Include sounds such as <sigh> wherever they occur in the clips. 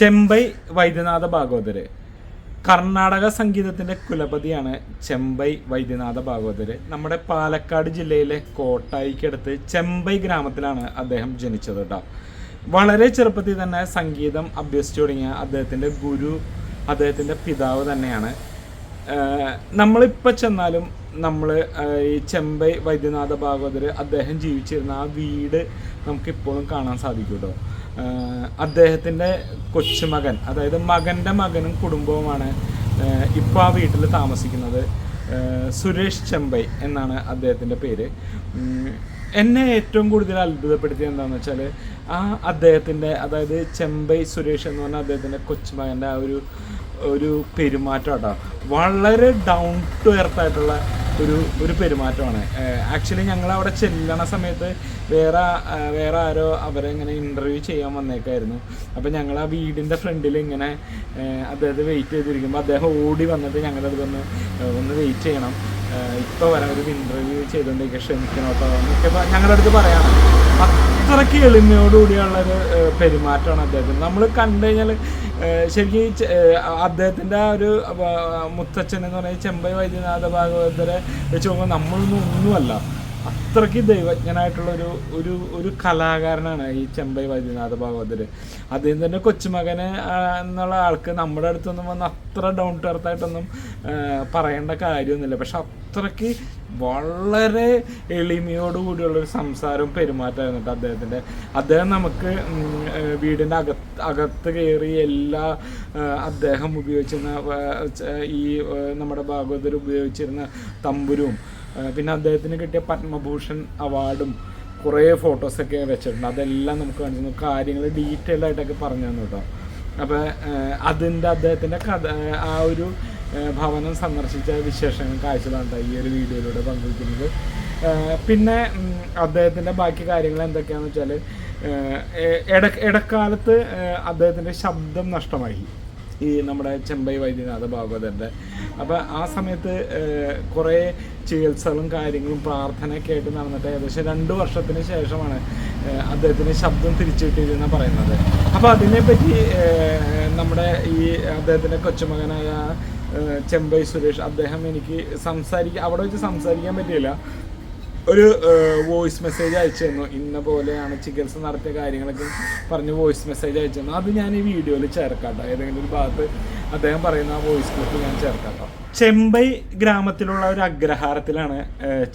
ചെമ്പൈ വൈദ്യനാഥ ഭാഗവതര് കർണാടക സംഗീതത്തിന്റെ കുലപതിയാണ് ചെമ്പൈ വൈദ്യനാഥ ഭാഗവതര് നമ്മുടെ പാലക്കാട് ജില്ലയിലെ കോട്ടായിക്കടുത്ത് ചെമ്പൈ ഗ്രാമത്തിലാണ് അദ്ദേഹം ജനിച്ചത് കേട്ടോ വളരെ ചെറുപ്പത്തിൽ തന്നെ സംഗീതം അഭ്യസിച്ചു തുടങ്ങിയ അദ്ദേഹത്തിന്റെ ഗുരു അദ്ദേഹത്തിന്റെ പിതാവ് തന്നെയാണ്. നമ്മളിപ്പോൾ ചെന്നാലും നമ്മൾ ഈ ചെമ്പൈ വൈദ്യനാഥ ഭാഗവതർ അദ്ദേഹം ജീവിച്ചിരുന്ന ആ വീട് നമുക്കിപ്പോഴും കാണാൻ സാധിക്കും കേട്ടോ അദ്ദേഹത്തിന്റെ കൊച്ചുമകൻ അതായത് മകന്റെ മകനും കുടുംബവുമാണ് ഇപ്പോൾ ആ വീട്ടിൽ താമസിക്കുന്നത് സുരേഷ് ചെമ്പൈ എന്നാണ് അദ്ദേഹത്തിന്റെ പേര്. എന്നെ ഏറ്റവും കൂടുതൽ അത്ഭുതപ്പെടുത്തിയത് എന്താണെന്ന് വെച്ചാൽ ആ അദ്ദേഹത്തിന്റെ അതായത് ചെമ്പൈ സുരേഷ് എന്ന് പറഞ്ഞാൽ അദ്ദേഹത്തിന്റെ കൊച്ചുമകന്റെ ആ ഒരു ഒരു പെരുമാറ്റം വളരെ ഡൗൺ ടു എർത്ത് ആയിട്ടുള്ള ഒരു ഒരു പെരുമാറ്റമാണ്. ആക്ച്വലി ഞങ്ങൾ അവിടെ ചെല്ലണ സമയത്ത് വേറെ വേറെ ആരോ അവരെ ഇങ്ങനെ ഇന്റർവ്യൂ ചെയ്യാൻ വന്നേക്കായിരുന്നു. അപ്പോൾ ഞങ്ങൾ ആ വീടിന്റെ ഫ്രണ്ടിൽ ഇങ്ങനെ അദ്ദേഹത്തെ വെയിറ്റ് ചെയ്തിരിക്കുമ്പോൾ അദ്ദേഹം ഓടി വന്നിട്ട് ഞങ്ങളത് വന്ന് ഒന്ന് വെയിറ്റ് ചെയ്യണം. ഇപ്പോൾ വരെ ഒരു ഇന്റർവ്യൂ ചെയ്തുകൊണ്ടിരിക്കുക ക്ഷമിക്കണം കേട്ടോ എന്നൊക്കെ ഞങ്ങളുടെ അടുത്ത് പറയാണ്. അത്രയ്ക്ക് എളിമയോടുകൂടിയുള്ളൊരു പെരുമാറ്റമാണ് അദ്ദേഹത്തിന്. നമ്മൾ കണ്ടു കഴിഞ്ഞാൽ ശരിക്കും അദ്ദേഹത്തിന്റെ ആ ഒരു മുത്തച്ഛൻ എന്ന് പറയുന്നത് ചെമ്പൈ വൈദ്യനാഥ ഭാഗവതരെ വെച്ച് നോക്കുമ്പോൾ നമ്മളൊന്നും ഒന്നുമല്ല. അത്രയ്ക്ക് ദൈവജ്ഞനായിട്ടുള്ള ഒരു ഒരു ഒരു കലാകാരനാണ് ഈ ചെമ്പൈ വൈദ്യനാഥ ഭാഗവതർ അദ്ദേഹം തന്നെ കൊച്ചുമകന് എന്നുള്ള ആൾക്ക് നമ്മുടെ അടുത്തൊന്നും വന്ന് അത്ര ഡൗൺ ടു എർത്തായിട്ടൊന്നും പറയേണ്ട കാര്യമൊന്നുമില്ല. പക്ഷെ അത്രയ്ക്ക് വളരെ എളിമയോടുകൂടിയുള്ള ഒരു സംസാരവും പെരുമാറ്റമായിരുന്നു കേട്ടോ അദ്ദേഹത്തിന്റെ അദ്ദേഹം നമുക്ക് വീടിന്റെ അകത്ത് അകത്ത് കയറി എല്ലാ അദ്ദേഹം ഉപയോഗിച്ചിരുന്ന ഈ നമ്മുടെ ഭാഗവതർ ഉപയോഗിച്ചിരുന്ന തമ്പുരും പിന്നെ അദ്ദേഹത്തിന് കിട്ടിയ പത്മഭൂഷൺ അവാർഡും കുറേ ഫോട്ടോസൊക്കെ വെച്ചിട്ടുണ്ട്. അതെല്ലാം നമുക്ക് കാണിച്ചു കാര്യങ്ങൾ ഡീറ്റെയിൽ ആയിട്ടൊക്കെ പറഞ്ഞു തന്നു കേട്ടോ. അപ്പോൾ അതിന്റെ അദ്ദേഹത്തിന്റെ കഥ ആ ഒരു ഭവനം സന്ദർശിച്ച വിശേഷങ്ങൾ കാഴ്ചകളാണ് ഈ ഒരു വീഡിയോയിലൂടെ പങ്കുവയ്ക്കുന്നത് പിന്നെ അദ്ദേഹത്തിന്റെ ബാക്കി കാര്യങ്ങൾ എന്തൊക്കെയാണെന്ന് വെച്ചാൽ ഇട ഇടക്കാലത്ത് അദ്ദേഹത്തിന്റെ ശബ്ദം നഷ്ടമായി. ഈ നമ്മുടെ ചെമ്പൈ വൈദ്യനാഥ ഭാഗവതരുടെ. അപ്പോൾ ആ സമയത്ത് കുറേ ചികിത്സകളും കാര്യങ്ങളും പ്രാർത്ഥനയൊക്കെ ആയിട്ട് നടന്നിട്ട് ഏകദേശം രണ്ട് വർഷത്തിന് ശേഷമാണ് അദ്ദേഹത്തിന് ശബ്ദം തിരിച്ചു കിട്ടിയതെന്ന് പറയുന്നത്. അപ്പോൾ അതിനെപ്പറ്റി നമ്മുടെ ഈ അദ്ദേഹത്തിന്റെ കൊച്ചുമകനായ ചെമ്പൈ സുരേഷ് അദ്ദേഹം എനിക്ക് സംസാരിക്കാൻ അവിടെ വെച്ച് സംസാരിക്കാൻ പറ്റിയില്ല. ഒരു വോയിസ് മെസ്സേജ് അയച്ചു തന്നു ഇന്ന പോലെയാണ് ചികിത്സ നടത്തിയ കാര്യങ്ങളൊക്കെ പറഞ്ഞ് വോയിസ് മെസ്സേജ് അയച്ചു തന്നു അത് ഞാൻ ഈ വീഡിയോയിൽ ചേർക്കാട്ടോ. ഏതെങ്കിലും ഒരു ഭാഗത്ത് അദ്ദേഹം പറയുന്ന ആ വോയിസ് ക്ലിപ്പ് ഞാൻ ചേർക്കാട്ടോ. ചെമ്പൈ ഗ്രാമത്തിലുള്ള ഒരു അഗ്രഹാരത്തിലാണ്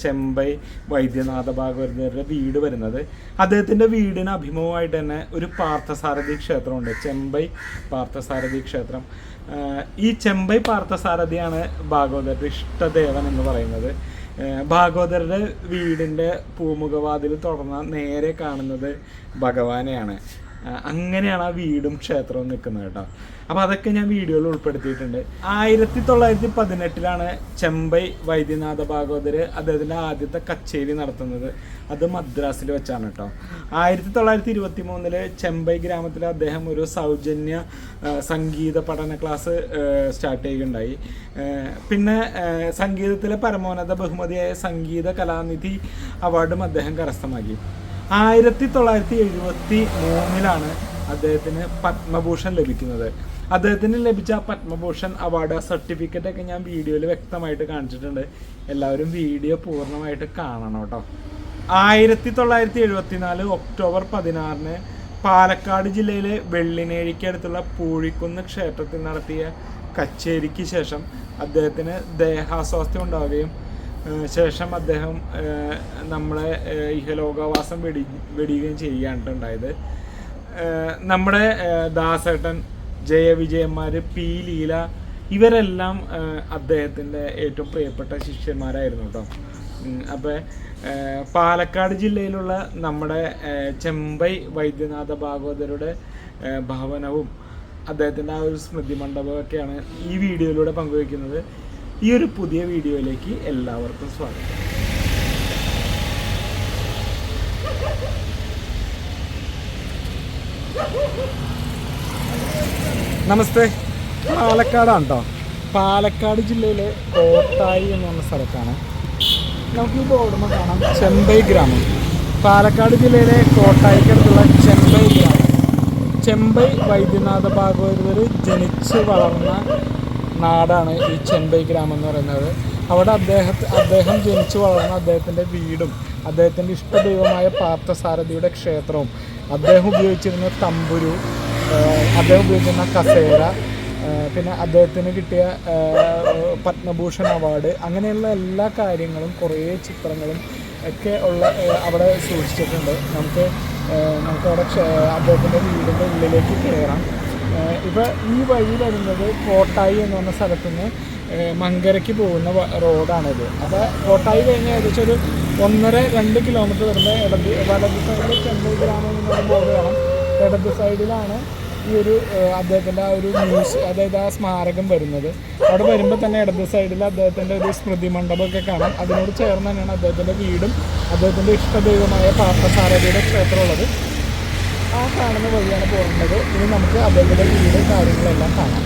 ചെമ്പൈ വൈദ്യനാഥ ഭാഗവതരുടെ വീട് വരുന്നത്. അദ്ദേഹത്തിന്റെ വീടിന് അഭിമുഖമായിട്ട് തന്നെ ഒരു പാർത്ഥസാരഥി ക്ഷേത്രമുണ്ട്. ചെമ്പൈ പാർത്ഥസാരഥി ക്ഷേത്രം. ഈ ചെമ്പൈ പാർത്ഥസാരഥിയാണ് ഭാഗവതരുടെ ഇഷ്ടദേവൻ എന്ന് പറയുന്നത്. ഭാഗവതരുടെ വീടിന്റെ പൂമുഖവാതിൽ തുറന്ന നേരെ കാണുന്നത് ഭഗവാനെയാണ്. അങ്ങനെയാണ് ആ വീടും ക്ഷേത്രവും നിൽക്കുന്നത് കേട്ടോ. അപ്പോൾ അതൊക്കെ ഞാൻ വീഡിയോയിൽ ഉൾപ്പെടുത്തിയിട്ടുണ്ട്. ആയിരത്തി തൊള്ളായിരത്തി പതിനെട്ടിലാണ് ചെമ്പൈ വൈദ്യനാഥ ഭാഗവതർ അദ്ദേഹത്തിന്റെ ആദ്യത്തെ കച്ചേരി നടത്തുന്നത്. അത് മദ്രാസിൽ വെച്ചാണ് കേട്ടോ. ആയിരത്തി തൊള്ളായിരത്തി ഇരുപത്തി മൂന്നിൽ ചെമ്പൈ ഗ്രാമത്തിൽ അദ്ദേഹം ഒരു സൗജന്യ സംഗീത പഠന ക്ലാസ് സ്റ്റാർട്ട് ചെയ്യുകയുണ്ടായി. പിന്നെ സംഗീതത്തിലെ പരമോന്നത ബഹുമതിയായ സംഗീത കലാനിധി അവാർഡും അദ്ദേഹം കരസ്ഥമാക്കി. ആയിരത്തി തൊള്ളായിരത്തി എഴുപത്തി മൂന്നിലാണ് അദ്ദേഹത്തിന് പത്മഭൂഷൺ ലഭിക്കുന്നത്. അദ്ദേഹത്തിന് ലഭിച്ച പത്മഭൂഷൺ അവാർഡ് സർട്ടിഫിക്കറ്റ് ഒക്കെ ഞാൻ വീഡിയോയിൽ വ്യക്തമായിട്ട് കാണിച്ചിട്ടുണ്ട്. എല്ലാവരും വീഡിയോ പൂർണമായിട്ട് കാണണം കേട്ടോ. ആയിരത്തി തൊള്ളായിരത്തി എഴുപത്തിനാല് ഒക്ടോബർ പതിനാറിന് പാലക്കാട് ജില്ലയിലെ വെള്ളിനേഴിക്കടുത്തുള്ള പൂഴിക്കുന്ന് ക്ഷേത്രത്തിൽ നടത്തിയ കച്ചേരിക്ക് ശേഷം അദ്ദേഹത്തിന് ദേഹാസ്വാസ്ഥ്യം ഉണ്ടാവുകയും ശേഷം അദ്ദേഹം നമ്മളെ ഇഹലോകവാസം വെടി വെടിയുകയും ചെയ്യുകയാണ് ഉണ്ടായത്. നമ്മുടെ ദാസേട്ടൻ ജയവിജയന്മാർ പി ലീല ഇവരെല്ലാം അദ്ദേഹത്തിന്റെ ഏറ്റവും പ്രിയപ്പെട്ട ശിഷ്യന്മാരായിരുന്നു കേട്ടോ. അപ്പോൾ പാലക്കാട് ജില്ലയിലുള്ള നമ്മുടെ ചെമ്പൈ വൈദ്യനാഥ ഭാഗവതരുടെ ഭവനവും അദ്ദേഹത്തിന്റെ ആ ഒരു സ്മൃതി മണ്ഡപമൊക്കെയാണ് ഈ വീഡിയോയിലൂടെ പങ്കുവയ്ക്കുന്നത് ഈ ഒരു പുതിയ വീഡിയോയിലേക്ക് എല്ലാവർക്കും സ്വാഗതം. നമസ്തേ. പാലക്കാടാണ് കേട്ടോ പാലക്കാട് ജില്ലയിലെ കോട്ടായി എന്ന് പറഞ്ഞ സ്ഥലത്താണ്. നമുക്ക് ഈ ബോർഡുമ്പോൾ കാണാം. ചെമ്പൈ ഗ്രാമം. പാലക്കാട് ജില്ലയിലെ കോട്ടായിക്കടുത്തുള്ള ചെമ്പൈ ഗ്രാമം. ചെമ്പൈ വൈദ്യനാഥ ഭാഗവതർ ജനിച്ച് വളർന്ന നാടാണ് ഈ ചെമ്പൈ ഗ്രാമം എന്ന് പറയുന്നത്. അവിടെ അദ്ദേഹത്തെ അദ്ദേഹം ജനിച്ചു വളർന്ന അദ്ദേഹത്തിന്റെ വീടും അദ്ദേഹത്തിന്റെ ഇഷ്ടദൈവമായ പാർത്ഥസാരഥിയുടെ ക്ഷേത്രവും അദ്ദേഹം ഉപയോഗിച്ചിരുന്ന തമ്പുരു അദ്ദേഹം ഉപയോഗിച്ചിരുന്ന കസേര പിന്നെ അദ്ദേഹത്തിന് കിട്ടിയ പത്മഭൂഷൺ അവാർഡ് അങ്ങനെയുള്ള എല്ലാ കാര്യങ്ങളും കുറേ ചിത്രങ്ങളും ഒക്കെ ഉള്ള അവിടെ സൂക്ഷിച്ചിട്ടുണ്ട്. നമുക്ക് നമുക്ക് അവിടെ അദ്ദേഹത്തിന്റെ വീടിന്റെ ഉള്ളിലേക്ക് കയറാം. ഏഹ് ഇപ്പൊ ഈ വഴി വരുന്നത് കോട്ടായി എന്ന് പറഞ്ഞ സ്ഥലത്ത് നിന്ന് മങ്കരയ്ക്ക് പോകുന്ന റോഡാണിത്. അപ്പോൾ കോട്ടായി കഴിഞ്ഞ് ഏകദേശം ഒരു ഒന്നര രണ്ട് കിലോമീറ്റർ വരുമ്പോൾ ഇടത് വലത് സൈഡിൽ ചെന്നൈ ഗ്രാമം എന്ന് ബോർഡ് കാണാം ഇടത് സൈഡിലാണ് ഈ ഒരു അദ്ദേഹത്തിന്റെ ആ ഒരു മ്യൂസ് അതായത് ആ സ്മാരകം വരുന്നത്. അവിടെ വരുമ്പോൾ തന്നെ ഇടത് സൈഡിൽ അദ്ദേഹത്തിന്റെ ഒരു സ്മൃതി മണ്ഡപമൊക്കെ കാണാം. അതിനോട് ചേർന്ന് തന്നെയാണ് അദ്ദേഹത്തിന്റെ വീടും അദ്ദേഹത്തിന്റെ ഇഷ്ടദൈവമായ പാർത്ഥസാരഥിയുടെ ക്ഷേത്രമുള്ളത് ആ കാണുന്ന വഴിയാണ് പോകേണ്ടത്. ഇനി നമുക്ക് അവരുടെ വീട് കാര്യങ്ങളെല്ലാം കാണാം.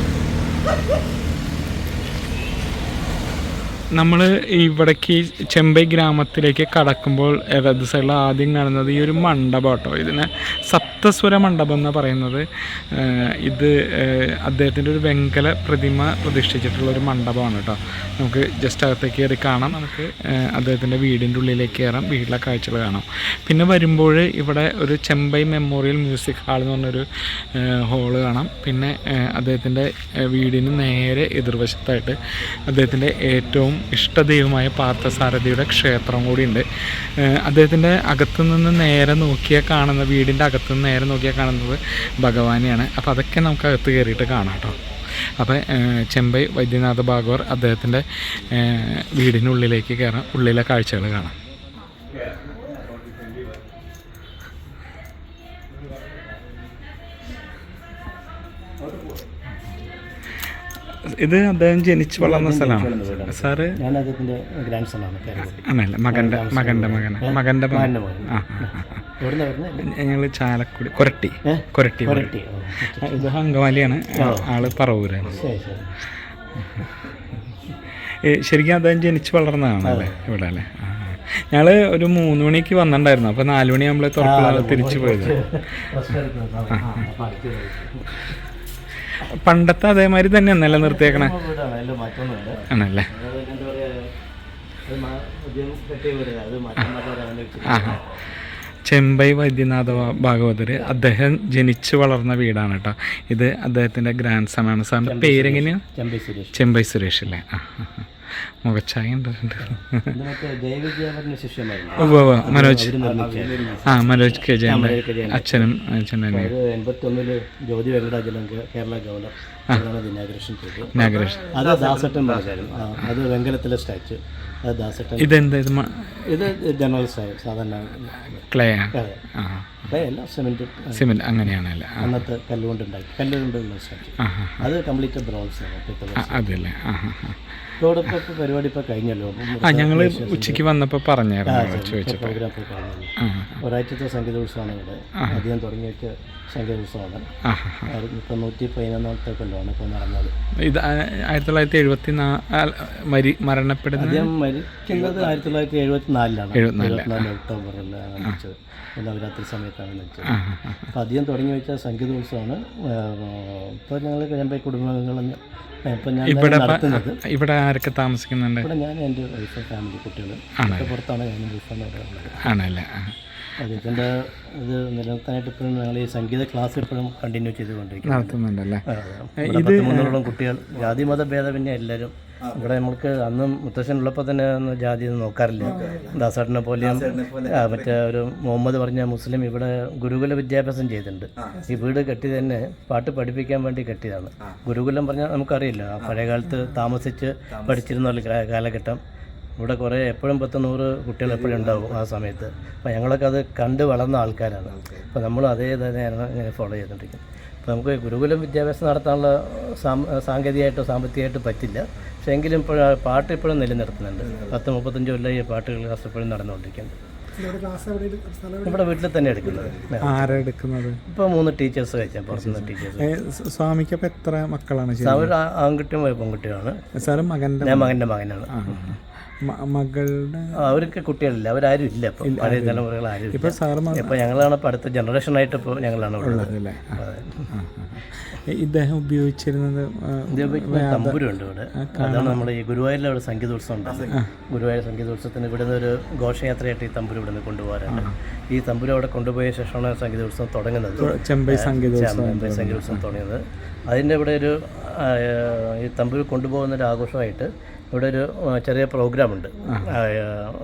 നമ്മൾ ഇവിടേക്ക് ചെമ്പൈ ഗ്രാമത്തിലേക്ക് കടക്കുമ്പോൾ ഇടത് സൈഡിൽ ആദ്യം കാണുന്നത് ഈ ഒരു മണ്ഡപം കേട്ടോ ഇതിനെ സപ്തസ്വര മണ്ഡപം എന്ന് പറയുന്നത്. ഇത് അദ്ദേഹത്തിന്റെ ഒരു വെങ്കല പ്രതിമ പ്രതിഷ്ഠിച്ചിട്ടുള്ള ഒരു മണ്ഡപമാണ് കേട്ടോ. നമുക്ക് ജസ്റ്റ് അകത്തേക്ക് കയറി കാണാം. നമുക്ക് അദ്ദേഹത്തിന്റെ വീടിന്റെ ഉള്ളിലേക്ക് കയറാം. വീട്ടിലെ കാഴ്ചകൾ കാണാം. പിന്നെ വരുമ്പോൾ ഇവിടെ ഒരു ചെമ്പൈ മെമ്മോറിയൽ മ്യൂസിക് ഹാൾ എന്ന് പറഞ്ഞൊരു ഹോൾ കാണാം. പിന്നെ അദ്ദേഹത്തിന്റെ വീടിന് നേരെ എതിർവശത്തായിട്ട് അദ്ദേഹത്തിന്റെ ഏറ്റവും ഇഷ്ടദൈവമായ പാർത്ഥസാരഥിയുടെ ക്ഷേത്രം കൂടിയുണ്ട്. അദ്ദേഹത്തിന്റെ അകത്തു നിന്ന് നേരെ നോക്കിയാൽ കാണുന്ന വീടിന്റെ അകത്തു നിന്ന് നേരെ നോക്കിയാൽ കാണുന്നത് ഭഗവാനെയാണ്. അപ്പോൾ അതൊക്കെ നമുക്ക് അകത്ത് കയറിയിട്ട് കാണാം കേട്ടോ അപ്പോൾ ചെമ്പൈ വൈദ്യനാഥ ഭാഗവർ അദ്ദേഹത്തിന്റെ വീടിനുള്ളിലേക്ക് കയറാം. ഉള്ളിലെ കാഴ്ചകൾ കാണാം. ഇത് അദ്ദേഹം ജനിച്ച് വളർന്ന സ്ഥലമാണ് സാറ് ഞാൻ അദ്ദേഹത്തിന്റെ ഗ്രാൻഡ് കേരളത്തിൽ മകന്റെ മകന്റെ മകൻ മകന്റെ മകൻ ആ ഞങ്ങൾ ചാലക്കുടി കൊരട്ടി? കൊരട്ടി കൊരട്ടി ഇത് അങ്കമാലിയാണ് ആൾ പറവൂരാണ് ശരിക്കും അദ്ദേഹം ജനിച്ച് വളർന്നതാണല്ലേ ഇവിടെ അല്ലേ. ഞങ്ങൾ ഒരു മൂന്ന് മണിക്ക് വന്നിട്ടുണ്ടായിരുന്നു അപ്പൊ നാല് മണി തുറക്കാതെ തിരിച്ചു പോയത് പണ്ടത്തെ അതേമാതിരി തന്നെ നിലനിർത്തിയേക്കണേ. നിർത്തിയേക്കണേ ആണല്ലേ? ചെമ്പൈ വൈദ്യനാഥ ഭാഗവതർ അദ്ദേഹം ജനിച്ചു വളർന്ന വീടാണ് കേട്ടോ. ഇത് അദ്ദേഹത്തിന്റെ ഗ്രാൻഡ് സമാണ്. സാറിന്റെ പേരെങ്ങനെയാണ് പേരെങ്ങനെയാ? ചെമ്പൈ സുരേഷ്. ചെമ്പൈ സുരേഷ് അല്ലേ? ആ ഉവ്വ്. മനോജ്. ആ മനോജ് കെ ജയന്റെ. അച്ഛനും തന്നെ. എൺപത്തൊന്നിൽ ജ്യോതി വെങ്കടാചലം കേരള ഗവർണർ അത് ദാസട്ടൻ അത് വെങ്കലത്തിലെ സ്റ്റാച്ചു അത് ദാസട്ടൻ. ഇതെന്താ ഇത് ജനറൽ സാധാരണ ക്ലേ സിമെന്റ്. സിമെന്റ് അങ്ങനെയാണല്ലേ. അന്നത്തെ കല്ലുകൊണ്ട് ഉണ്ടാക്കി കല്ലുകൊണ്ടുള്ള സ്റ്റാച്ചു അത് കംപ്ലീറ്റ് ബ്രോൺസ് ആണ്. പിത്തള അതല്ലേ. ആ. ഇപ്പോൾ പരിപാടി ഇപ്പോൾ കഴിഞ്ഞല്ലോ. ആ ഞങ്ങൾ ഉച്ചയ്ക്ക് വന്നപ്പോൾ പറഞ്ഞായിരുന്നു ചോദിച്ചപ്പോൾ പ്രോഗ്രാം ഇപ്പോൾ ഒരാഴ്ചത്തെ സംഗീതോത്സവമാണ് ഇവിടെ. അധികം തുടങ്ങി വെച്ച സംഗീതോത്സവമാണ് ഇപ്പോൾ നൂറ്റി പതിനൊന്നാമത്തെ കൊല്ലമാണ് ഇപ്പോൾ നടന്നത്. ഇത് ആയിരത്തി തൊള്ളായിരത്തി എഴുപത്തി നാ മരി മരണപ്പെടുന്ന ആദ്യം മരിക്കുന്നത് ആയിരത്തി തൊള്ളായിരത്തി എഴുപത്തി നാലിലാണ്. എഴുപത്തിനാല് ഒക്ടോബറിലാണ് മരിച്ചത്. നവരാത്രി സമയത്താണ് ആ. അപ്പോൾ അധികം തുടങ്ങി വെച്ച സംഗീതോത്സവമാണ് ഇപ്പോൾ ഞങ്ങൾ കഴിയുമ്പോൾ കുടുംബാംഗങ്ങൾ ഇപ്പം ഞാൻ നടത്തുന്നത്. ഇവിടെ ആരൊക്കെ താമസിക്കുന്നുണ്ട്? ഇവിടെ ഞാൻ എന്റെ വൈഫ് ഫാമിലി കുട്ടികൾ പുറത്താണ് ഞാൻ ഉള്ളത് ആണല്ലേ. അദ്ദേഹത്തിന്റെ ഇത് നിലനിർത്താനായിട്ട് ഇപ്പോഴും ഞങ്ങൾ ഈ സംഗീത ക്ലാസ് ഇപ്പോഴും കണ്ടിന്യൂ ചെയ്തുകൊണ്ടിരിക്കുന്നു നടത്തുന്നുണ്ടല്ലേ? പത്ത് മുന്നൂറോളം കുട്ടികൾ ജാതി മത ഭേദമന്യേ എല്ലാവരും ഇവിടെ നമ്മൾക്ക് അന്ന് മുത്തശ്ശൻ ഉള്ളപ്പോൾ തന്നെ ജാതി ഒന്നും നോക്കാറില്ല. ദാസാട്ടിനെ പോലെയും മറ്റേ ഒരു മുഹമ്മദ് പറഞ്ഞ മുസ്ലിം ഇവിടെ ഗുരുകുല വിദ്യാഭ്യാസം ചെയ്തിട്ടുണ്ട്. ഈ വീട് കെട്ടി തന്നെ പാട്ട് പഠിപ്പിക്കാൻ വേണ്ടി കെട്ടിയതാണ്. ഗുരുകുലം പറഞ്ഞാൽ നമുക്കറിയില്ല. ആ പഴയ കാലത്ത് താമസിച്ച് പഠിച്ചിരുന്ന ഒരു കാലഘട്ടം. ഇവിടെ കുറേ എപ്പോഴും പത്ത് നൂറ് കുട്ടികൾ എപ്പോഴും ഉണ്ടാവും ആ സമയത്ത്. അപ്പോൾ ഞങ്ങളൊക്കെ അത് കണ്ട് വളർന്ന ആൾക്കാരാണ്. അപ്പോൾ നമ്മൾ അതേ തന്നെയാണ് ഇങ്ങനെ ഫോളോ ചെയ്തുകൊണ്ടിരിക്കുന്നത് നമുക്ക് ഗുരുകുലം വിദ്യാഭ്യാസം നടത്താനുള്ള സാങ്കേതികമായിട്ടോ സാമ്പത്തികമായിട്ടോ പറ്റില്ല. പക്ഷേ എങ്കിലും ഇപ്പോൾ പാട്ട് ഇപ്പോഴും നിലനിർത്തുന്നുണ്ട്. പത്ത് മുപ്പത്തഞ്ച് കൊല്ലം ഈ പാട്ടുകൾ ക്ലാസ് ഇപ്പോഴും നടന്നുകൊണ്ടിരിക്കുന്നുണ്ട് നമ്മുടെ വീട്ടിൽ തന്നെ എടുക്കുന്നത്. ആരാ എടുക്കുന്നത്? ഇപ്പോൾ മൂന്ന് ടീച്ചേഴ്സ് കഴിച്ചാൽ പുറത്തുനിന്ന് ടീച്ചേഴ്സ് സ്വാമിക്ക് അപ്പോൾ എത്ര മക്കളാണ് ആൺകുട്ടിയും പെൺകുട്ടിയുമാണ്. സാറ് മകന്റെ ഞാൻ മകന്റെ മകനാണ്. മകളുടെ അവർക്ക് കുട്ടികളില്ല. അവരാരും ഇല്ല ഇപ്പൊ. പഴയ തലമുറകൾ ആരും ഇപ്പൊ ഇപ്പൊ ഞങ്ങളാണ് ഇപ്പൊ അടുത്ത ജനറേഷനായിട്ട് ഇപ്പൊ ഞങ്ങളാണ് ഉള്ളത്. ഇദ്ദേഹം ഉപയോഗിച്ചിരുന്നത് തമ്പുരുണ്ട് ഇവിടെ. അതാണ് നമ്മുടെ ഈ ഗുരുവായൂരിലെ അവിടെ സംഗീതോത്സവം ഉണ്ട് ഗുരുവായൂർ സംഗീതോത്സവത്തിന് ഇവിടെ നിന്ന് ഒരു ഘോഷയാത്രയായിട്ട് ഈ തമ്പുരു ഇവിടെ നിന്ന് കൊണ്ടുപോകാറുണ്ട് ഈ തമ്പുരു അവിടെ കൊണ്ടുപോയ ശേഷമാണ് സംഗീതോത്സവം തുടങ്ങുന്നത്. ചെമ്പൈ സംഗീതോത്സവം ചെമ്പൈ സംഗീതോത്സവം തുടങ്ങിയത്. അതിന്റെ ഇവിടെ ഒരു ഈ തമ്പുരു കൊണ്ടുപോകുന്ന ഒരു ആഘോഷമായിട്ട് ഇവിടെ ഒരു ചെറിയ പ്രോഗ്രാമുണ്ട്.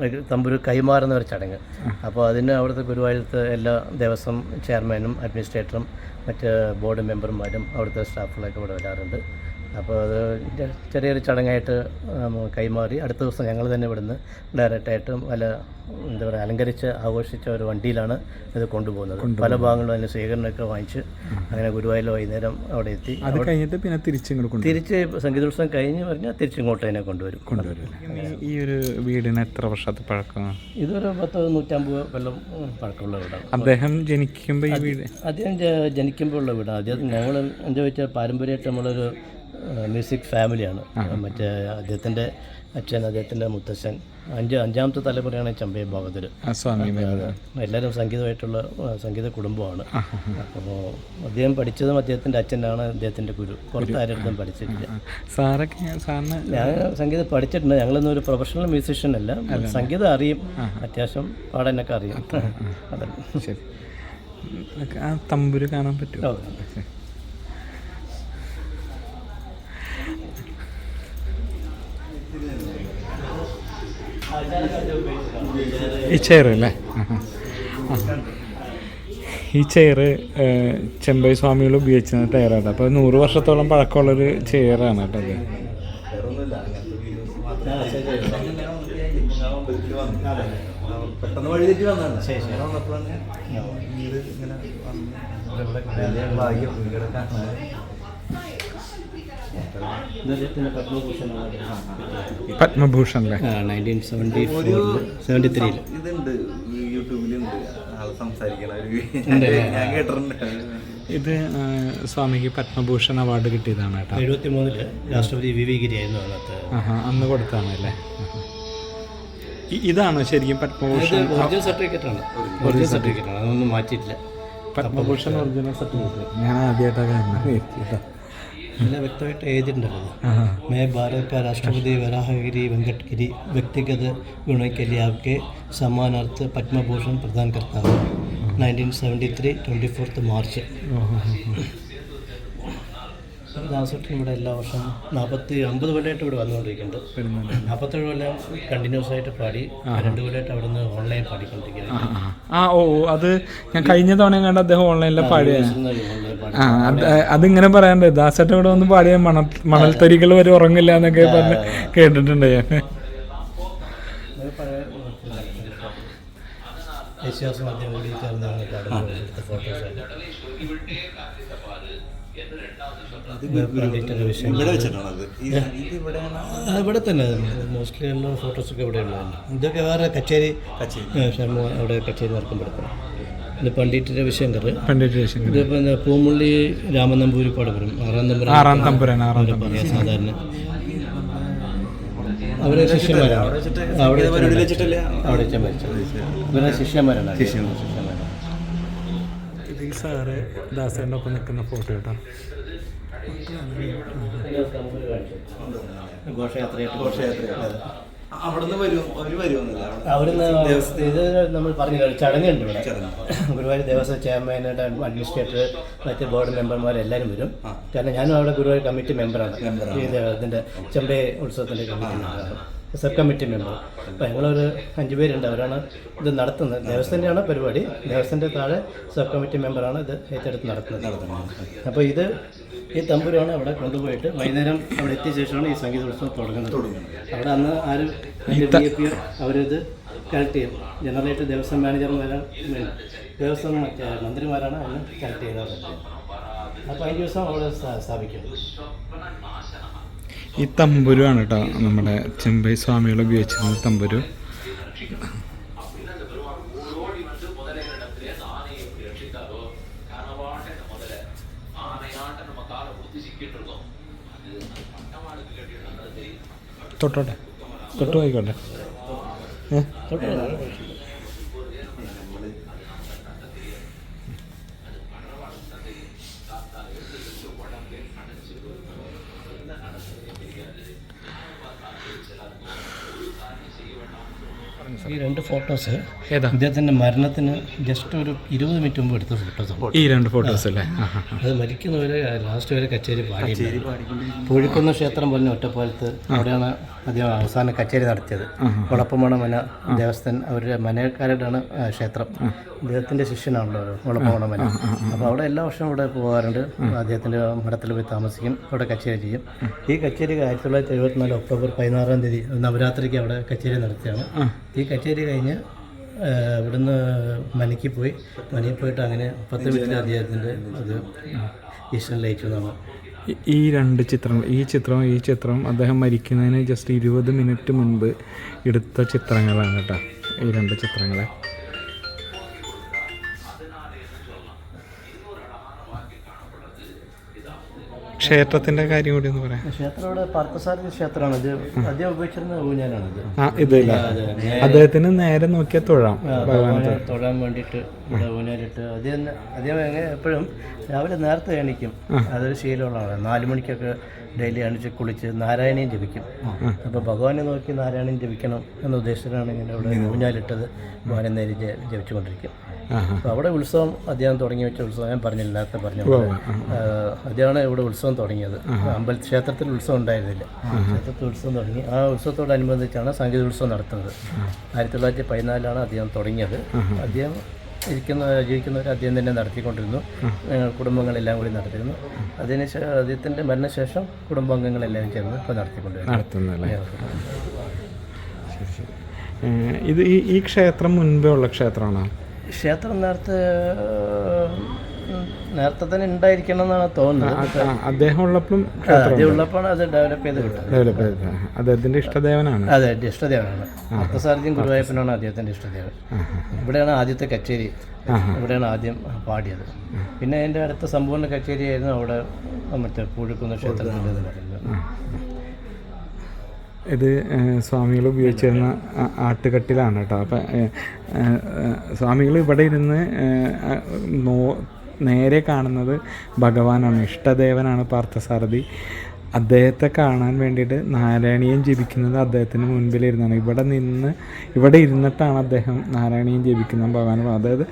തമ്പൂർ തമ്പുരു കൈമാറുന്ന ഒരു ചടങ്ങ്. അപ്പോൾ അതിന് അവിടുത്തെ ഗുരുവായൂരത്ത് എല്ലാ ദേവസ്വം ചെയർമാനും അഡ്മിനിസ്ട്രേറ്ററും മറ്റ് ബോർഡ് മെമ്പർമാരും അവിടുത്തെ സ്റ്റാഫുകളൊക്കെ ഇവിടെ വരാറുണ്ട്. അപ്പോൾ അത് ചെറിയൊരു ചടങ്ങായിട്ട് കൈമാറി. അടുത്ത ദിവസം ഞങ്ങൾ തന്നെ ഇവിടുന്ന് ഡയറക്റ്റായിട്ട് പല എന്താ പറയുക അലങ്കരിച്ച് ആഘോഷിച്ച ഒരു വണ്ടിയിലാണ് ഇത് കൊണ്ടുപോകുന്നത്. പല ഭാഗങ്ങളും അതിന് സ്വീകരണമൊക്കെ വാങ്ങിച്ച് അങ്ങനെ ഗുരുവായൂർ വൈകുന്നേരം അവിടെ എത്തി. അത് കഴിഞ്ഞിട്ട് പിന്നെ തിരിച്ചിങ്ങോട്ട് കൊണ്ടുവരും. തിരിച്ച് സംഗീതോത്സവം കഴിഞ്ഞ് പറഞ്ഞാൽ തിരിച്ചിങ്ങോട്ട് തന്നെ കൊണ്ടുവരും. കൊണ്ടുവരും. ഈ ഒരു വീടിന് എത്ര വർഷത്തെ പഴക്കമാണ്? ഇതൊരു പത്ത് നൂറ്റമ്പത് കൊല്ലം പഴക്കമുള്ള വീടാണ്. അദ്ദേഹം ജനിക്കുമ്പോൾ ഈ വീട് അദ്ദേഹം ജനിക്കുമ്പോഴുള്ള ജനിക്കുമ്പോൾ ഉള്ള വീടാണ്. അദ്ദേഹം ഞങ്ങൾ എന്താ വെച്ചാൽ പാരമ്പര്യമായിട്ട് നമ്മളൊരു മ്യൂസിക് ഫാമിലിയാണ്. മറ്റേ അദ്ദേഹത്തിന്റെ അച്ഛൻ അദ്ദേഹത്തിന്റെ മുത്തശ്ശൻ അഞ്ച് അഞ്ചാമത്തെ തലമുറയാണ് ചമ്പയ ഭാഗത്തിൽ എല്ലാവരും സംഗീതമായിട്ടുള്ള സംഗീത കുടുംബമാണ്. അപ്പോൾ അദ്ദേഹം പഠിച്ചതും അദ്ദേഹത്തിന്റെ അച്ഛനാണ് അദ്ദേഹത്തിന്റെ ഗുരു. പുറത്ത് ആരും പഠിച്ചിട്ടില്ല. സാറൊക്കെ സാറിന് ഞാൻ സംഗീതം പഠിച്ചിട്ടുണ്ട്. ഞങ്ങളൊന്നും ഒരു പ്രൊഫഷണൽ മ്യൂസീഷ്യൻ അല്ല. സംഗീതം അറിയും. അത്യാവശ്യം പാടാനൊക്കെ അറിയാം. അതെ. തമ്പുരു കാണാൻ പറ്റുമോ? ഈ ചെയർ അല്ലേ. ഈ ചെയർ ചെമ്പൈ സ്വാമികൾ ഉപയോഗിച്ചിരുന്ന ടയറാണ് അപ്പോൾ നൂറ് വർഷത്തോളം പഴക്കമുള്ളൊരു ചെയറാണ് കേട്ടോ അത് പെട്ടെന്ന് വന്നതാണ്. ഇങ്ങനെ കാണാൻ. ഇത് അദ്ദേഹത്തിന്റെ പത്മഭൂഷണാണ് പത്മഭൂഷൺ അല്ലേ? നയന്റീൻ സെവന്റി ഫോറിൽ സെവന്റി ത്രീയിൽ ഇതുണ്ട് യൂട്യൂബിലുണ്ട്. ആൾ സംസാരിക്കണ <laughs> ഞാൻ കേട്ടിട്ടുണ്ട്. ഇത് സ്വാമിക്ക് പത്മഭൂഷൺ അവാർഡ് കിട്ടിയതാണ് കേട്ടോ. എഴുപത്തി മൂന്നിൽ രാഷ്ട്രപതി വി വി ഗിരിയായിരുന്നു അന്നത്തെ അന്ന് കൊടുത്താണ് അല്ലേ? ഇതാണ് ഇതാണോ ശരിക്കും പത്മഭൂഷൺ? ഒറിജിനൽ സർട്ടിഫിക്കറ്റ് ആണ്. ഒറിജിനൽ സർട്ടിഫിക്കറ്റ് ആണ്. അതൊന്നും മാറ്റിയിട്ടില്ല. പത്മഭൂഷൺ ഒറിജിനൽ സർട്ടിഫിക്കറ്റ് ഞാൻ ആദ്യമായിട്ടാണ് ഇങ്ങനെ വ്യക്തമായിട്ട് ഏജൻഡാണത് മേ ഭാരത രാഷ്ട്രപതി വരാഹഗിരി വെങ്കട്ഗിരി വ്യക്തിഗത ഗുണയ്ക്കലിയാവ്ക്ക് സമ്മാനാർത്ഥ പത്മഭൂഷൺ പ്രധാന കർത്താവ്. Nineteen seventy three twenty fourth March Dasettan ഇവിടെ എല്ലാ വർഷവും നാൽപ്പത്തി അമ്പത് കൊല്ലമായിട്ട് ഇവിടെ വന്നുകൊണ്ടിരിക്കുന്നുണ്ട്. നാൽപ്പത്തേഴ് കൊല്ലം കണ്ടിന്യൂസ് ആയിട്ട് പാടി രണ്ട് കൊല്ലമായിട്ട് അവിടെ നിന്ന് ഓൺലൈൻ പാടിക്കൊണ്ടിരിക്കുകയാണ്. ആ ഓ അത് ഞാൻ കഴിഞ്ഞ തവണ കണ്ട അദ്ദേഹം ഓൺലൈനിൽ പാടിയായിരുന്നു അതിങ്ങനെ പറയാണ്ട് ദാസേട്ട ഇവിടെ ഒന്ന് പാടിയ മണൽ മണൽത്തരികൾ വരെ ഉറങ്ങില്ല എന്നൊക്കെ പറഞ്ഞ് കേട്ടിട്ടുണ്ട് ഞാൻ. ഇവിടെ തന്നെ മോസ്റ്റ്ലി എല്ലാ ഫോട്ടോസൊക്കെ ഇവിടെ ഉള്ളതാണ് ഇതൊക്കെ വേറെ കച്ചേരി കച്ചേരി. അവിടെ കച്ചേരി നടക്കുമ്പോഴത്തെ ഇത് പണ്ഡിറ്റ് രവിശങ്കർ. പണ്ഡിറ്റ് രവിശങ്കർ. ഇതിപ്പോൾ എന്താ പൂമുള്ളി രാമനമ്പൂരിപ്പാട് വരും ആറാം നമ്പർ ആറാം തമ്പുരാൻ ആറാം തമ്പുരാൻ. സാധാരണ. അവരെ ശിഷ്യന്മാരാണ് അവിടെ അവിടെ ഇവരെ ശിഷ്യന്മാരാണ് ശിഷ്യന്മാരാണ് സാറ് ദാസേന്റെ ഒപ്പം നിൽക്കുന്ന ഫോട്ടോ കേട്ടോ. ഘോഷയാത്രയായിട്ട് ഘോഷയാത്രയാണ്. അവിടുന്ന് വരും അവർ വരുമെന്നില്ല. അവിടെ അവിടുന്ന് ഇത് നമ്മൾ പറഞ്ഞു ചടങ്ങുണ്ട് ഇവിടെ. ഗുരുവായൂർ ദേവസ്വം ചെയർമാനായിട്ട് അഡ്മിനിസ്ട്രേറ്റർ മറ്റ് ബോർഡ് മെമ്പർമാരെല്ലാവരും വരും. കാരണം ഞാനും അവിടെ ഗുരുവായൂർ കമ്മിറ്റി മെമ്പറാണ്. ഈ ഇതിന്റെ ചെമ്പൈ ഉത്സവത്തിന്റെ കമ്മിറ്റി മെമ്പറാണ്. Sub committee member. അപ്പോൾ ഞങ്ങളൊരു അഞ്ച് പേരുണ്ട്. അവരാണ് ഇത് നടത്തുന്നത്. ദേവസ്വത്തിന്റെയാണ് പരിപാടി. ദേവസ്വത്തിന്റെ താഴെ സബ് കമ്മിറ്റി മെമ്പറാണ് ഇത് ഏറ്റെടുത്ത് നടത്തുന്നത്. അപ്പോൾ ഇത് ഈ തമ്പുരാണ് അവിടെ കൊണ്ടുപോയിട്ട് വൈകുന്നേരം അവിടെ എത്തിയ ശേഷമാണ് ഈ സംഗീത ഉത്സവം തുടങ്ങുന്നത്. അവിടെ അന്ന് ആരും ബി എ പി അവരിത് കളക്ട് ചെയ്യും ജനറലായിട്ട് ദേവസ്വം മാനേജർമാരാണ് ദേവസ്വം മറ്റേ മന്ത്രിമാരാണ് അന്ന് കളക്ട് ചെയ്യുന്നത് അപ്പോൾ അഞ്ച് ദിവസം അവിടെ സ്ഥാപിക്കുന്നത് സ്ഥാപിക്കും ഈ തമ്പുരു ആണ് കേട്ടോ നമ്മുടെ ചെമ്പൈ സ്വാമികൾ ഉപയോഗിച്ചിരുന്ന തമ്പുരു. തൊട്ടോട്ടെ തൊട്ട് പോയിക്കോട്ടെ? ഈ രണ്ട് ഫോട്ടോസ് അദ്ദേഹത്തിന്റെ മരണത്തിന് ജസ്റ്റ് ഒരു ഇരുപത് മിനിറ്റ് മുമ്പ് എടുത്ത ഫോട്ടോസ് ഈ രണ്ട് ഫോട്ടോസ് അല്ലേ? അത് മരിക്കുന്നവരെ ലാസ്റ്റ് വരെ കച്ചേരി പാടി പൂഴിക്കുന്ന് ക്ഷേത്രം പറഞ്ഞ ഒറ്റപ്പാലത്ത് അവിടെയാണ് അദ്ദേഹം അവസാന കച്ചേരി നടത്തിയത്. കുളപ്പമണ മന ദേവസ്ഥൻ അവരുടെ മനക്കാരുടെയാണ് ക്ഷേത്രം. അദ്ദേഹത്തിന്റെ ശിഷ്യനാണല്ലോ കുളപ്പമണ മന അപ്പോൾ അവിടെ എല്ലാ വർഷവും ഇവിടെ പോകാറുണ്ട്. അദ്ദേഹത്തിന്റെ മഠത്തിൽ പോയി താമസിക്കും അവിടെ കച്ചേരി ചെയ്യും. ഈ കച്ചേരി ആയിരത്തി തൊള്ളായിരത്തി എഴുപത്തിനാല് ഒക്ടോബർ പതിനാറാം തീയതി നവരാത്രിക്ക് അവിടെ കച്ചേരി നടത്തിയാണ്. ഈ കച്ചേരി കഴിഞ്ഞ് ഇവിടുന്ന് മനയ്ക്ക് പോയി. മനയിൽ പോയിട്ട് അങ്ങനെ പത്ത് മിനിറ്റ് അദ്ദേഹത്തിന്റെ അത് ഈശ്വരൻ ലയിച്ചു എന്നാണ് ഈ- രണ്ട് ചിത്രങ്ങൾ ഈ ചിത്രം ഈ ചിത്രം അദ്ദേഹം മരിക്കുന്നതിന് ജസ്റ്റ് ഇരുപത് മിനിറ്റ് മുൻപ് എടുത്ത ചിത്രങ്ങളാണ് കേട്ടോ ഈ രണ്ട് ചിത്രങ്ങളെ. ക്ഷേത്രത്തിന്റെ കാര്യം കൂടി ഒന്ന് പറയാം. ക്ഷേത്രം ഇവിടെ പാർത്ഥസാരഥി ക്ഷേത്രമാണ്. ഇത് അദ്ദേഹം ഉപയോഗിച്ചിരുന്ന ഊഞ്ഞാലാണ് ഇത് ആ ഇതില്ല അദ്ദേഹത്തിന് നേരെ നോക്കിയ തൊഴാം ഭഗവാനെ തൊഴാൻ വേണ്ടിയിട്ട് ഇവിടെ ഊഞ്ഞാലിട്ട് അദ്ദേഹം അദ്ദേഹം എപ്പോഴും രാവിലെ നേരത്തെ എണീക്കും. അതൊരു ശീലമുള്ള ആളാണ്. നാല് മണിക്കൊക്കെ ഡെയിലി അണിച്ച് കുളിച്ച് നാരായണീയം ജപിക്കും. അപ്പോൾ ഭഗവാനെ നോക്കി നാരായണീയം ജപിക്കണം എന്ന ഉദ്ദേശത്തിലാണ് ഇങ്ങനെ ഇവിടെ ഊഞ്ഞാലിട്ടത്. ഭഗവാനെ നേരി ജപിച്ചുകൊണ്ടിരിക്കും. അവിടെ ഉത്സവം അദ്ദേഹം തുടങ്ങി വെച്ച ഉത്സവം ഞാൻ പറഞ്ഞില്ല നേരത്തെ പറഞ്ഞു അദ്ദേഹമാണ് ഇവിടെ ഉത്സവം തുടങ്ങിയത്. അമ്പല ക്ഷേത്രത്തിൽ ഉത്സവം ഉണ്ടായിരുന്നില്ല. ക്ഷേത്രത്തിൽ ഉത്സവം തുടങ്ങി. ആ ഉത്സവത്തോടനുബന്ധിച്ചാണ് സംഗീത ഉത്സവം നടത്തുന്നത്. ആയിരത്തി തൊള്ളായിരത്തി പതിനാലിലാണ് അദ്ദേഹം തുടങ്ങിയത് അദ്ദേഹം ഇരിക്കുന്ന ജീവിക്കുന്നവർ അദ്ദേഹം തന്നെ നടത്തിക്കൊണ്ടിരുന്നു. കുടുംബങ്ങളെല്ലാം കൂടി നടത്തിയിരുന്നു. അതിന് ശേഷം അദ്ദേഹത്തിന്റെ മരണശേഷം കുടുംബാംഗങ്ങളെല്ലാം ചേർന്ന് ഇപ്പോൾ നടത്തിക്കൊണ്ടിരുന്നു ഇത് ഈ ഈ ക്ഷേത്രം മുൻപേ ഉള്ള ക്ഷേത്രമാണോ? ക്ഷേത്രം നേരത്തെ നേരത്തെ തന്നെ ഉണ്ടായിരിക്കണം എന്നാണ് തോന്നുന്നത് അദ്ദേഹം ഉള്ളപ്പോഴും ഉള്ളപ്പോഴാണ് അത് ഡെവലപ്പ് ചെയ്ത് ഡെവലപ്പ് അദ്ദേഹത്തിന്റെ ഇഷ്ടദേവനാണ്. അതെ ഇഷ്ടദേവനാണ്. അർത്ഥസാരഥിയും ഗുരുവായൂരപ്പനാണ് അദ്ദേഹത്തിന്റെ ഇഷ്ടദേവൻ. ഇവിടെയാണ് ആദ്യത്തെ കച്ചേരി. ഇവിടെയാണ് ആദ്യം പാടിയത്. പിന്നെ എന്റെ അടുത്ത സമ്പൂർണ കച്ചേരിയായിരുന്നു അവിടെ മറ്റേ പൂഴിക്കുന്ന ക്ഷേത്രത്തിന്റെ പറയുന്നത്. ഇത് സ്വാമികൾ ഉപയോഗിച്ചിരുന്ന ആട്ടുകട്ടിലാണ് കേട്ടോ. അപ്പം സ്വാമികൾ ഇവിടെ ഇരുന്ന് നോ നേരെ കാണുന്നത് ഭഗവാനാണ്. ഇഷ്ടദേവനാണ് പാർത്ഥസാരഥി. അദ്ദേഹത്തെ കാണാൻ വേണ്ടിയിട്ട് നാരായണീയം ജപിക്കുന്നത് അദ്ദേഹത്തിന് മുൻപിലിരുന്നാണ്. ഇവിടെ നിന്ന് ഇവിടെ ഇരുന്നിട്ടാണ് അദ്ദേഹം നാരായണീയം ജപിക്കുന്നത് ഭഗവാൻ അതായത്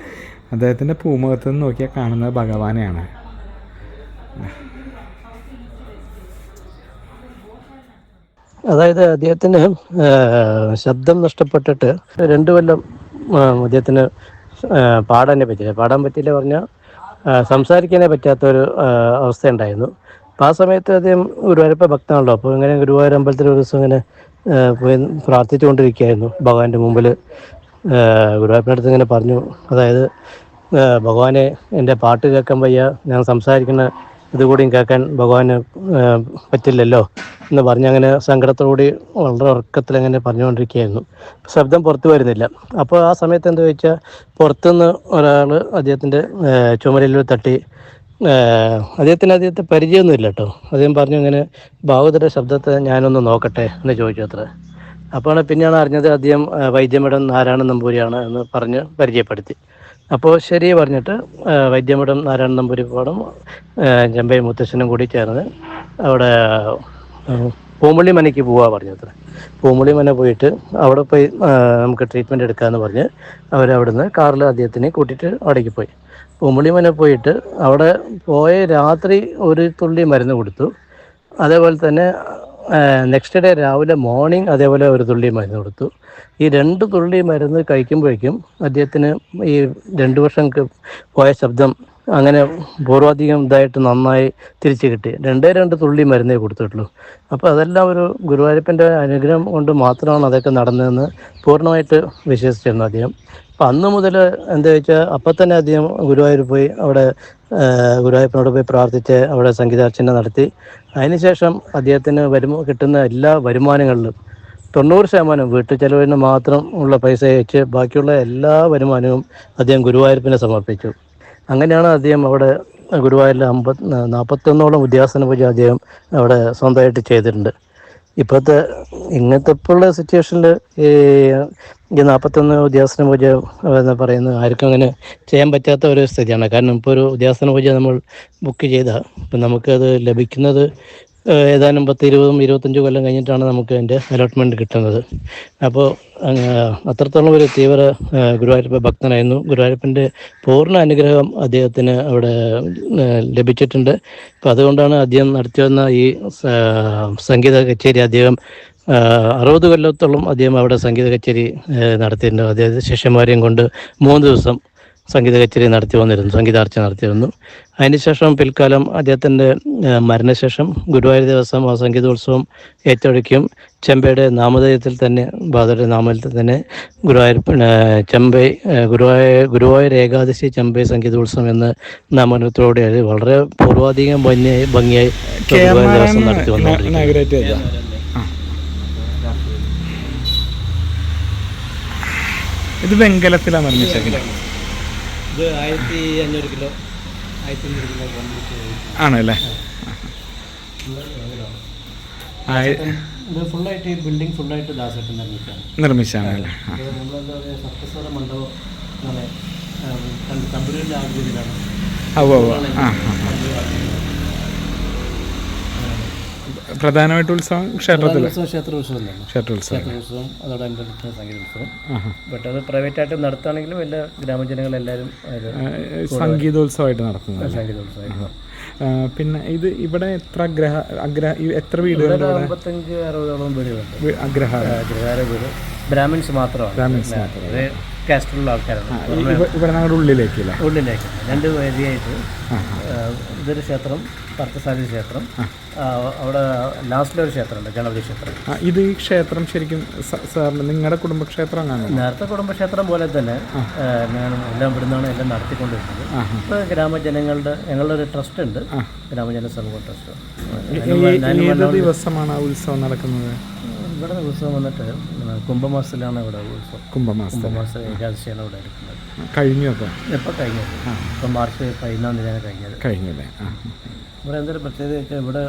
അദ്ദേഹത്തിന്റെ പൂമുഖത്ത് നിന്ന് നോക്കിയാൽ കാണുന്നത് ഭഗവാനെയാണ്. അതായത് അദ്ദേഹത്തിന് ശബ്ദം നഷ്ടപ്പെട്ടിട്ട് രണ്ടു കൊല്ലം അദ്ദേഹത്തിന് പാടാനേ പറ്റില്ല പാടാൻ പറ്റില്ല പറഞ്ഞാൽ സംസാരിക്കാനേ പറ്റാത്ത ഒരു അവസ്ഥ ഉണ്ടായിരുന്നു അപ്പോൾ ആ സമയത്ത് അദ്ദേഹം ഗുരുവായൂരപ്പ ഭക്തനാണല്ലോ. അപ്പോൾ ഇങ്ങനെ ഗുരുവായൂർ അമ്പലത്തിൽ ഒരു ദിവസം ഇങ്ങനെ പോയി പ്രാർത്ഥിച്ചുകൊണ്ടിരിക്കുകയായിരുന്നു. ഭഗവാന്റെ മുമ്പിൽ ഗുരുവായൂരപ്പനടുത്ത് ഇങ്ങനെ പറഞ്ഞു അതായത് ഭഗവാനെ എന്റെ പാട്ട് കേൾക്കാൻ വയ്യ ഞാൻ സംസാരിക്കുന്ന ഇതുകൂടിയും കേൾക്കാൻ ഭഗവാന് പറ്റില്ലല്ലോ. എന്ന് പറഞ്ഞ് അങ്ങനെ സങ്കടത്തോടുകൂടി വളരെ ഉറക്കത്തിൽ അങ്ങനെ പറഞ്ഞുകൊണ്ടിരിക്കുകയായിരുന്നു. ശബ്ദം പുറത്തു വരുന്നില്ല. അപ്പോൾ ആ സമയത്ത് എന്താ വെച്ചാൽ പുറത്തുനിന്ന് ഒരാൾ അദ്ദേഹത്തിന്റെ ചുമരിൽ തട്ടി അദ്ദേഹത്തിന് അദ്ദേഹത്തെ പരിചയമൊന്നുമില്ല കേട്ടോ. അദ്ദേഹം പറഞ്ഞു ഇങ്ങനെ ഭാഗവതരുടെ ശബ്ദത്തെ ഞാനൊന്ന് നോക്കട്ടെ എന്ന് ചോദിച്ചു അത്ര. അപ്പോഴാണ് പിന്നെയാണ് അറിഞ്ഞത് അദ്ദേഹം വൈദ്യമഠം നാരായണ നമ്പൂരിയാണ് എന്ന് പറഞ്ഞ് പരിചയപ്പെടുത്തി. അപ്പോൾ ശരി പറഞ്ഞിട്ട് വൈദ്യമഠം നാരായണ നമ്പൂരി പാടും ചെമ്പൈ മുത്തശ്ശനും കൂടി ചേർന്ന് അവിടെ ആ, പൂമുള്ളി മനയ്ക്ക് പോവാ പറഞ്ഞു അത്ര പൂമ്പള്ളി മന പോയിട്ട് അവിടെ പോയി നമുക്ക് ട്രീറ്റ്മെന്റ് എടുക്കാമെന്ന് പറഞ്ഞ് അവരവിടുന്ന് കാറിൽ അദ്ദേഹത്തിനെ കൂട്ടിയിട്ട് അവിടേക്ക് പോയി. പൂമ്പള്ളി മന പോയിട്ട് അവിടെ പോയ രാത്രി ഒരു തുള്ളി മരുന്ന് കൊടുത്തു. അതേപോലെ തന്നെ നെക്സ്റ്റ് ഡേ രാവിലെ മോർണിംഗ് അതേപോലെ ഒരു തുള്ളി മരുന്ന് കൊടുത്തു. ഈ രണ്ട് തുള്ളി മരുന്ന് കഴിക്കുമ്പോഴേക്കും അദ്ദേഹത്തിന് ഈ രണ്ട് വർഷം പോയ ശബ്ദം അങ്ങനെ പൂർവാധികം ഇതായിട്ട് നന്നായി തിരിച്ചു കിട്ടി. രണ്ടേ രണ്ട് തുള്ളി മരുന്നേ കൊടുത്തിട്ടുള്ളൂ. അപ്പോൾ അതെല്ലാം ഒരു ഗുരുവായൂരപ്പന്റെ അനുഗ്രഹം കൊണ്ട് മാത്രമാണ് അതൊക്കെ നടന്നതെന്ന് പൂർണമായിട്ട് വിശ്വസിച്ചിരുന്നു അദ്ദേഹം. അപ്പം അന്ന് മുതൽ എന്താ വെച്ചാൽ അപ്പം തന്നെ അദ്ദേഹം ഗുരുവായൂർ പോയി അവിടെ ഗുരുവായൂരപ്പനോട് പോയി പ്രാർത്ഥിച്ച് അവിടെ സംഗീതാർച്ചന നടത്തി. അതിനുശേഷം അദ്ദേഹത്തിന് വരുമ കിട്ടുന്ന എല്ലാ വരുമാനങ്ങളിലും തൊണ്ണൂറ് ശതമാനം വീട്ടു ചെലവിന് മാത്രം ഉള്ള പൈസ അയച്ച് ബാക്കിയുള്ള എല്ലാ വരുമാനവും അദ്ദേഹം ഗുരുവായൂരപ്പിനെ സമർപ്പിച്ചു. അങ്ങനെയാണ് അദ്ദേഹം അവിടെ ഗുരുവായൂരിൽ അമ്പത് നാൽപ്പത്തൊന്നോളം ഉദ്യാസന പൂജ അദ്ദേഹം അവിടെ സ്വന്തമായിട്ട് ചെയ്തിട്ടുണ്ട്. ഇപ്പോഴത്തെ ഇങ്ങനത്തെ ഇപ്പോഴുള്ള സിറ്റുവേഷനിൽ ഈ ഈ നാൽപ്പത്തൊന്ന് ഉദ്യാസന പൂജ എന്ന് പറയുന്നത് ആർക്കും അങ്ങനെ ചെയ്യാൻ പറ്റാത്ത ഒരു സ്ഥിതിയാണ്. കാരണം ഇപ്പോൾ ഒരു ഉദ്യാസന പൂജ നമ്മൾ ബുക്ക് ചെയ്താൽ ഇപ്പം നമുക്കത് ലഭിക്കുന്നത് ഏതാനും പത്ത് ഇരുപതും ഇരുപത്തഞ്ച് കൊല്ലം കഴിഞ്ഞിട്ടാണ് നമുക്ക് അതിന്റെ അലോട്ട്മെന്റ് കിട്ടുന്നത്. അപ്പോൾ അത്രത്തോളം ഒരു തീവ്ര ഗുരുവായൂരപ്പ ഭക്തനായിരുന്നു. ഗുരുവായൂരപ്പന്റെ പൂർണ അനുഗ്രഹം അദ്ദേഹത്തിന് അവിടെ ലഭിച്ചിട്ടുണ്ട്. അപ്പം അതുകൊണ്ടാണ് അദ്ദേഹം നടത്തിവന്ന ഈ സംഗീത കച്ചേരി അദ്ദേഹം അറുപത് കൊല്ലത്തോളം അദ്ദേഹം അവിടെ സംഗീത കച്ചേരി നടത്തിയിട്ടുണ്ട്. അദ്ദേഹത്തെ ശിഷ്യന്മാരെയും കൊണ്ട് മൂന്ന് ദിവസം സംഗീത കച്ചേരി നടത്തി വന്നിരുന്നു സംഗീതാർച്ച നടത്തിയിരുന്നു അതിനുശേഷം പിൽക്കാലം അദ്ദേഹത്തിന്റെ മരണശേഷം ഗുരുവായൂർ ദിവസം ആ സംഗീതോത്സവം ഏറ്റെടുക്കുകയും ചെമ്പയുടെ നാമധേയത്തിൽ തന്നെ ബാദയുടെ നാമത്തിൽ തന്നെ ഗുരുവായൂർ ചെമ്പൈ ഗുരുവായൂർ ഗുരുവായൂർ ഏകാദശി ചെമ്പൈ സംഗീതോത്സവം എന്ന നാമനത്തോടെ വളരെ പൂർവാധികം ഭംഗിയായി ഭംഗിയായി ഗുരുവായൂർ ദിവസം നടത്തി. ഇത് വെങ്കലത്തിലാണ് നിർമ്മിച്ചേക്കുന്നത് ഇത് ആയിരത്തി അഞ്ഞൂറ് കിലോ. ആയിരത്തി അഞ്ഞൂറ് കിലോ ആണല്ലേ? ഇത് ഫുള്ളായിട്ട് ഈ ബിൽഡിംഗ് ഫുള്ളായിട്ട് ദാസേട്ടൻ നിർമ്മിച്ചാണ്. നിർമ്മിച്ചാണല്ലേ? ആ. ഇത് നമ്മളെന്താ പറയുക സർക്കസ്വര മണ്ഡപം അങ്ങനെ കമ്പനിയുടെ ആകൃതിയിലാണ് ആ പ്രധാനമായിട്ട് ഉത്സവം ക്ഷേത്രത്തിൽ ഉത്സവം ക്ഷേത്രോത്സവം. തന്നെ ക്ഷേത്രോത്സവം ക്ഷേത്രോത്സവം അതോടനുബന്ധിച്ച ആഹാ. ബട്ട് അത് പ്രൈവറ്റ് ആയിട്ട് നടത്തുകയാണെങ്കിലും എല്ലാ ഗ്രാമജനങ്ങളെല്ലാവരും സംഗീതോത്സവമായിട്ട് നടത്തുന്നത് സംഗീതോത്സവമായിട്ട് പിന്നെ ഇത് ഇവിടെ എത്ര ഗ്രഹ അഗ്രഹ എത്ര വീടുകളുണ്ട് അമ്പത്തഞ്ച് അറുപതോളം വീടുകളുണ്ട്. അഗ്രഹ അഗ്രഹാര. വീട്. ബ്രാഹ്മിൻസ് മാത്രമാണ്. ബ്രാഹ്മിൻസ് മാത്രം. അത് കാസ്റ്റുള്ള ആൾക്കാരാണ്. ഇവിടെ ഞങ്ങളുടെ ഉള്ളിലേക്കില്ല? ഉള്ളിലേക്ക്. രണ്ട് വേദിയായിട്ട് ഇതൊരു ക്ഷേത്രം പർത്തസാരി ക്ഷേത്രം. അവിടെ ലാസ്റ്റിലൊരു ക്ഷേത്രമുണ്ട് ഗണപതി ക്ഷേത്രം. ഇത് ഈ ക്ഷേത്രം ശരിക്കും സാറിന് നിങ്ങളുടെ കുടുംബക്ഷേത്രം അങ്ങനെ നേരത്തെ കുടുംബക്ഷേത്രം പോലെ തന്നെ ഞാൻ എല്ലാം ഇവിടുന്നാണ് എല്ലാം നടത്തിക്കൊണ്ടിരുന്നത്. ഇപ്പോൾ ഗ്രാമജനങ്ങളുടെ ഞങ്ങളുടെ ഒരു ട്രസ്റ്റ് ഉണ്ട്. ഗ്രാമജന സമൂഹ ട്രസ്റ്റ് ദിവസമാണ് ആ ഉത്സവം നടക്കുന്നത്? ഇവിടെ ഉത്സവം വന്നിട്ട് കുംഭമാസത്തിലാണ് ഇവിടെ ഉത്സവം. കുംഭമാസം. കുംഭമാസം ഏകാദശിയാണ് ഇവിടെ എടുക്കുന്നത്. കഴിഞ്ഞു അപ്പോൾ എപ്പോൾ കഴിഞ്ഞത് ഇപ്പം മാർച്ച് പതിനൊന്നാം തീയതിയാണ് കഴിഞ്ഞത്. കഴിഞ്ഞു അല്ലേ ആ. ഇവിടെ എന്തൊരു പ്രത്യേകത വെച്ചാൽ ഇവിടെ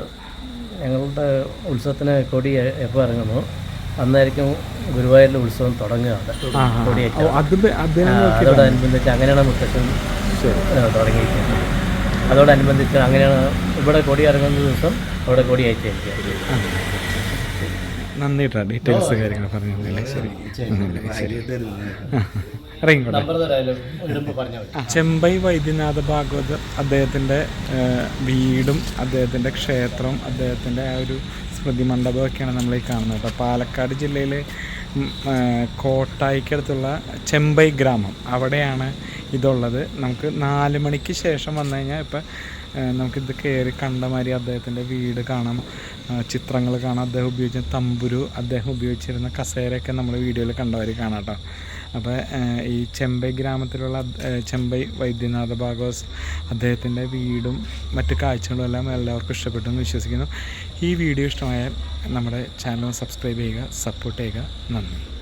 ഞങ്ങളുടെ ഉത്സവത്തിന് കൊടി എപ്പോൾ ഇറങ്ങുന്നു? അന്നായിരിക്കും ഗുരുവായൂരിലെ ഉത്സവം തുടങ്ങുക അവിടെ ആ, ആ. കൊടിയേറ്റം അതോടനുബന്ധിച്ച് അങ്ങനെയാണ് മുത്തച്ഛൻ തുടങ്ങിയിരിക്കുന്നത്. അതോടനുബന്ധിച്ച് അങ്ങനെയാണ് ഇവിടെ കൊടി ഇറങ്ങുന്ന ദിവസം അവിടെ കൊടി അയച്ചിരിക്കുക നന്ദി കേട്ടോ ഡീറ്റെയിൽസ് കാര്യങ്ങൾ പറഞ്ഞു ശരി. ശരി. ചെമ്പൈ വൈദ്യനാഥ ഭാഗവത് അദ്ദേഹത്തിന്റെ വീടും അദ്ദേഹത്തിന്റെ ക്ഷേത്രവും അദ്ദേഹത്തിന്റെ ആ ഒരു സ്മൃതി മണ്ഡപമൊക്കെയാണ് നമ്മൾ ഈ കാണുന്നത്. അപ്പൊ പാലക്കാട് ജില്ലയിലെ കോട്ടായിക്കടുത്തുള്ള ചെമ്പൈ ഗ്രാമം അവിടെയാണ് ഇതുള്ളത്. നമുക്ക് നാല് മണിക്ക് ശേഷം വന്നു കഴിഞ്ഞാൽ ഇപ്പം നമുക്കിത് കയറി കണ്ട മാതിരി അദ്ദേഹത്തിന്റെ വീട് കാണാം. ചിത്രങ്ങൾ കാണാം. അദ്ദേഹം ഉപയോഗിച്ച തമ്പുരു അദ്ദേഹം ഉപയോഗിച്ചിരുന്ന കസേരയൊക്കെ നമ്മൾ വീഡിയോയിൽ കണ്ടവർ കാണാം കേട്ടോ അപ്പോൾ ഈ ചെമ്പൈ ഗ്രാമത്തിലുള്ള ചെമ്പൈ വൈദ്യനാഥ ഭാഗവസ് അദ്ദേഹത്തിന്റെ വീടും മറ്റ് കാഴ്ചകളും എല്ലാം എല്ലാവർക്കും ഇഷ്ടപ്പെട്ടു എന്ന് വിശ്വസിക്കുന്നു. ഈ വീഡിയോ ഇഷ്ടമായാൽ നമ്മുടെ ചാനൽ സബ്സ്ക്രൈബ് ചെയ്യുക സപ്പോർട്ട് ചെയ്യുക. നന്ദി.